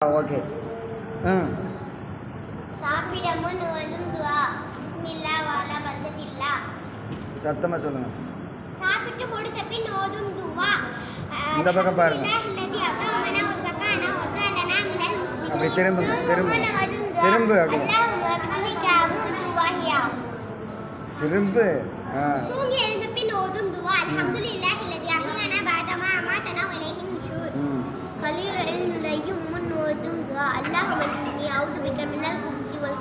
Okay. ம் சாப்பிட முன் ஓதும் துவா. பிஸ்மில்லா வாலா பர்கத்தில்லா சத்தமாக சொல்லுங்கள் சாப்பிட்டு முடித்த பின் ஓதும் துவா. இந்த பக்கம் பாருங்க. அப்படி திரும்பு. திரும்பு அமூது வஹ்யா. திரும்ப. ஆ. ஓதும் துவா அல்லாஹும்ம இன்னி அஊது பிக மினல் குப்ஸி வல்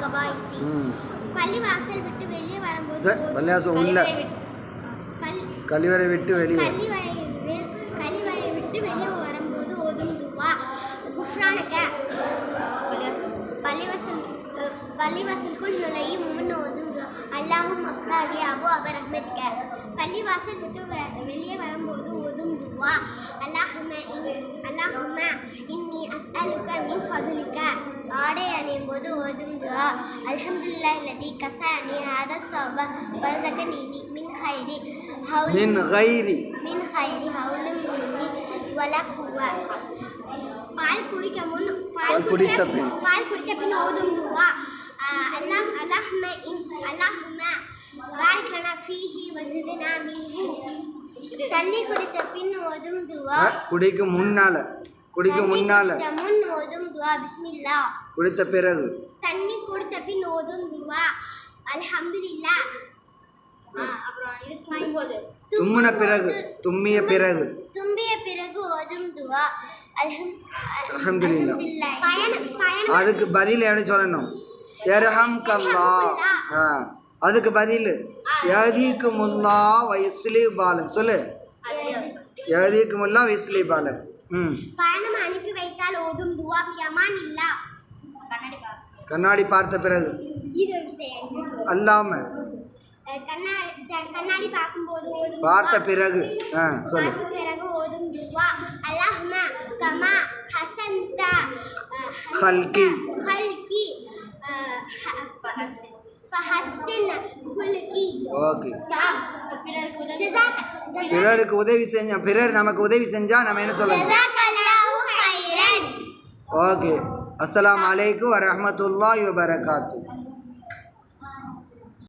பள்ளி வாசல் விட்டு வெளியே வரும்போது பள்ளிவாசல் உள்ள. கழிவறை விட்டு வெளியே. கழிவறை விட்டு வெளியே வரும்போது ஓதும் துவா. குஃப்ரானக பள்ளிவாசல் பள்ளிவாசலுக்குள் நுழையும் முன் ஓதும் துவா. அல்லாஹும் அஃப்தாலி அபு அப ரஹ்மதிக்க பள்ளிவாசல் விட்டு வெளியே வரும்போது ஓதும் துவா. அல்லாஹும அல்லாஹும அஸ்அலுக மின் ஃபதுலிக ஆடை அணியும் போது ஓதும் துவா. அல்ஹம்துலில்லாஹி லதி கசானி ஹாதா சவப வரசகனி மின் ஹைரி. மின் கைரி மின் ஹைரி. ஹவுலி மின்னி. வலா குவா. பால் குடிக்க முன் பால் குடித்த பின். பால் குடித்த பின் ஓதும் துவா. அல்லாஹ் அல்லாஹ்ம இன் அல்லாஹ்ம. பாரிக் லனா ஃபீஹி வஸித்னா மின்ஹு. தண்ணி குடித்த பின் ஓதும் துவா. குடிக்கு முன்னால. குடிக்கு தண்ணி முன்னால ஓதும் துவா பிஸ்மில்லா. குடித்த பிறகு. தண்ணி குடித்த பின் ஓதும் துவா. தும்மும்போது தும்முன பிறகு தும்மிய பிறகு. தும்பிய பிறகு ஓதும் துவா. அதுக்கு பதில் எப்படி சொல்லணும்? எரஹம் கல்லா ஆ அதுக்கு பதில். யதீக்கு முல்லா வயசுலி பாலக். சொல்லு. யதீக்கு முல்லா வயசுலி பாலக். பயணம் அனுப்பி வைத்தால் ஓதும் துவா ஃபியமான் இல்லா. கண்ணாடி பார்த்த பிறகு. அல்லாம. கண்ணாடி பார்க்கும்போது பார்த்த. பிறகு. ஆ சொல்லு. பார்த்த பிறகு ஓதும் துவா. அல்லாஹ்ம கமா ஹசந்த ஹல்கி. ஹல்கி ஃபஹஸ்ஸின் குல்கி. ஓகே. ஜஸாக பிறருக்கு உதவி செஞ்சா பிறர் நமக்கு உதவி செஞ்சா நம்ம என்ன சொல்லணும்? ஓகே. அஸ்ஸலாமு அலைக்கும் வரஹ்மத்துல்லாஹி வபரகாத்து